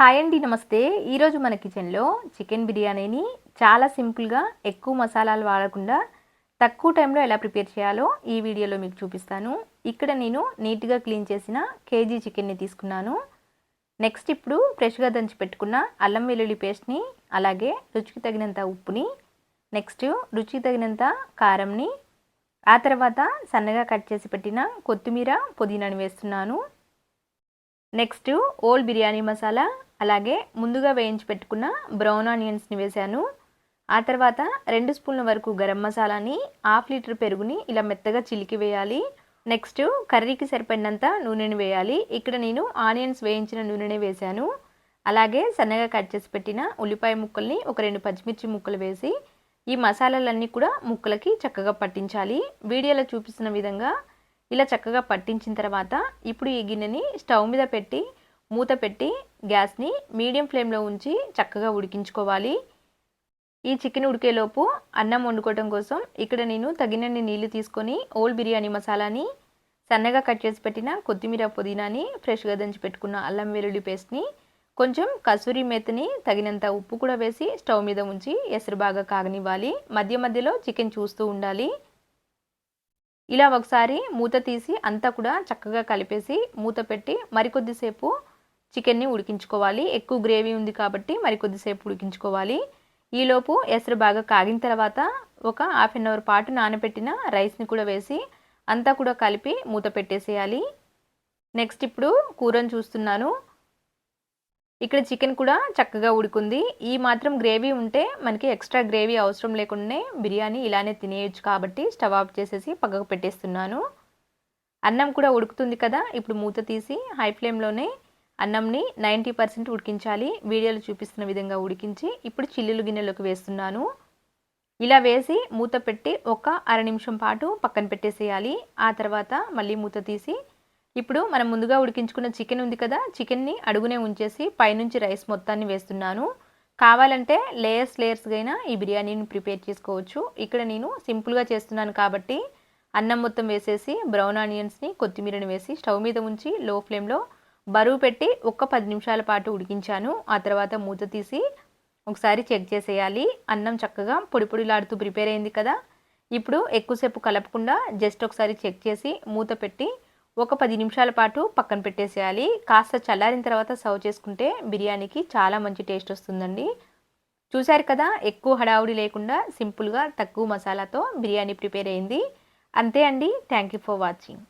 Hi అండి నమస్తే. ఈరోజు మన కిచెన్లో చికెన్ బిర్యానీని చాలా సింపుల్గా ఎక్కువ మసాలాలు వాడకుండా తక్కువ టైంలో ఎలా ప్రిపేర్ చేయాలో ఈ వీడియోలో మీకు చూపిస్తాను. ఇక్కడ నేను నీట్గా క్లీన్ చేసిన కేజీ చికెన్ని తీసుకున్నాను. నెక్స్ట్ ఇప్పుడు ఫ్రెష్గా దంచి పెట్టుకున్న అల్లం వెల్లుల్లి పేస్ట్ని అలాగే రుచికి తగినంత ఉప్పుని నెక్స్ట్ రుచికి తగినంత కారంని ఆ తర్వాత సన్నగా కట్ చేసి పెట్టిన కొత్తిమీర పుదీనాని వేస్తున్నాను. నెక్స్ట్ ఓల్డ్ బిర్యానీ మసాలా అలాగే ముందుగా వేయించి పెట్టుకున్న బ్రౌన్ ఆనియన్స్ని వేశాను. ఆ తర్వాత రెండు స్పూన్ల వరకు గరం మసాలాని హాఫ్ లీటర్ పెరుగుని ఇలా మెత్తగా చిలికి వేయాలి. నెక్స్ట్ కర్రీకి సరిపడినంత నూనెని వేయాలి. ఇక్కడ నేను ఆనియన్స్ వేయించిన నూనెనే వేశాను. అలాగే సన్నగా కట్ చేసి పెట్టిన ఉల్లిపాయ ముక్కల్ని ఒక రెండు పచ్చిమిర్చి ముక్కలు వేసి ఈ మసాలాలన్నీ కూడా ముక్కలకి చక్కగా పట్టించాలి. వీడియోలో చూపిస్తున్న విధంగా ఇలా చక్కగా పట్టించిన తర్వాత ఇప్పుడు ఈ గిన్నెని స్టవ్ మీద పెట్టి మూత పెట్టి గ్యాస్ని మీడియం ఫ్లేమ్లో ఉంచి చక్కగా ఉడికించుకోవాలి. ఈ చికెన్ ఉడికేలోపు అన్నం వండుకోవడం కోసం ఇక్కడ నేను తగినన్ని నీళ్ళు తీసుకొని ఓల్ బిర్యానీ మసాలాని సన్నగా కట్ చేసి పెట్టిన కొత్తిమీర పుదీనాని ఫ్రెష్గా దంచి పెట్టుకున్న అల్లం వెల్లుల్లి పేస్ట్ని కొంచెం కసూరి మేతని తగినంత ఉప్పు కూడా వేసి స్టవ్ మీద ఉంచి ఎసరు బాగా కాగనివ్వాలి. మధ్య మధ్యలో చికెన్ చూస్తూ ఉండాలి. ఇలా ఒకసారి మూత తీసి అంతా కూడా చక్కగా కలిపేసి మూత పెట్టి మరికొద్దిసేపు చికెన్ని ఉడికించుకోవాలి. ఎక్కువ గ్రేవీ ఉంది కాబట్టి మరి కొద్దిసేపు ఉడికించుకోవాలి. ఈలోపు ఎసరు బాగా కాగిన తర్వాత ఒక హాఫ్ అన్ అవర్ పాటు నానబెట్టిన రైస్ని కూడా వేసి అంతా కూడా కలిపి మూత పెట్టేసేయాలి. నెక్స్ట్ ఇప్పుడు కూరను చూస్తున్నాను. ఇక్కడ చికెన్ కూడా చక్కగా ఉడుకుంది. ఈ మాత్రం గ్రేవీ ఉంటే మనకి ఎక్స్ట్రా గ్రేవీ అవసరం లేకుండానే బిర్యానీ ఇలానే తినేయచ్చు కాబట్టి స్టవ్ ఆఫ్ చేసేసి పక్కకు పెట్టేస్తున్నాను. అన్నం కూడా ఉడుకుతుంది కదా ఇప్పుడు మూత తీసి హై ఫ్లేమ్లోనే అన్నంని నైంటీ పర్సెంట్ ఉడికించాలి. వీడియోలో చూపిస్తున్న విధంగా ఉడికించి ఇప్పుడు చిల్లులు గిన్నెలోకి వేస్తున్నాను. ఇలా వేసి మూత పెట్టి ఒక అర నిమిషం పాటు పక్కన పెట్టేసేయాలి. ఆ తర్వాత మళ్ళీ మూత తీసి ఇప్పుడు మనం ముందుగా ఉడికించుకున్న చికెన్ ఉంది కదా చికెన్ని అడుగునే ఉంచేసి పైనుంచి రైస్ మొత్తాన్ని వేస్తున్నాను. కావాలంటే లేయర్స్ లేయర్స్గైనా ఈ బిర్యానీని ప్రిపేర్ చేసుకోవచ్చు. ఇక్కడ నేను సింపుల్గా చేస్తున్నాను కాబట్టి అన్నం మొత్తం వేసేసి బ్రౌన్ ఆనియన్స్ని కొత్తిమీరని వేసి స్టవ్ మీద ఉంచి లో ఫ్లేమ్లో బరువు పెట్టి ఒక్క పది నిమిషాల పాటు ఉడికించాను. ఆ తర్వాత మూత తీసి ఒకసారి చెక్ చేసేయాలి. అన్నం చక్కగా పొడి పొడిలాడుతూ ప్రిపేర్ అయింది కదా. ఇప్పుడు ఎక్కువసేపు కలపకుండా జస్ట్ ఒకసారి చెక్ చేసి మూత పెట్టి ఒక పది నిమిషాల పాటు పక్కన పెట్టేసేయాలి. కాస్త చల్లారిన తర్వాత సర్వ్ చేసుకుంటే బిర్యానీకి చాలా మంచి టేస్ట్ వస్తుందండి. చూశారు కదా ఎక్కువ హడావుడి లేకుండా సింపుల్గా తక్కువ మసాలాతో బిర్యానీ ప్రిపేర్ అయింది. అంతే అండి. Thank you for watching.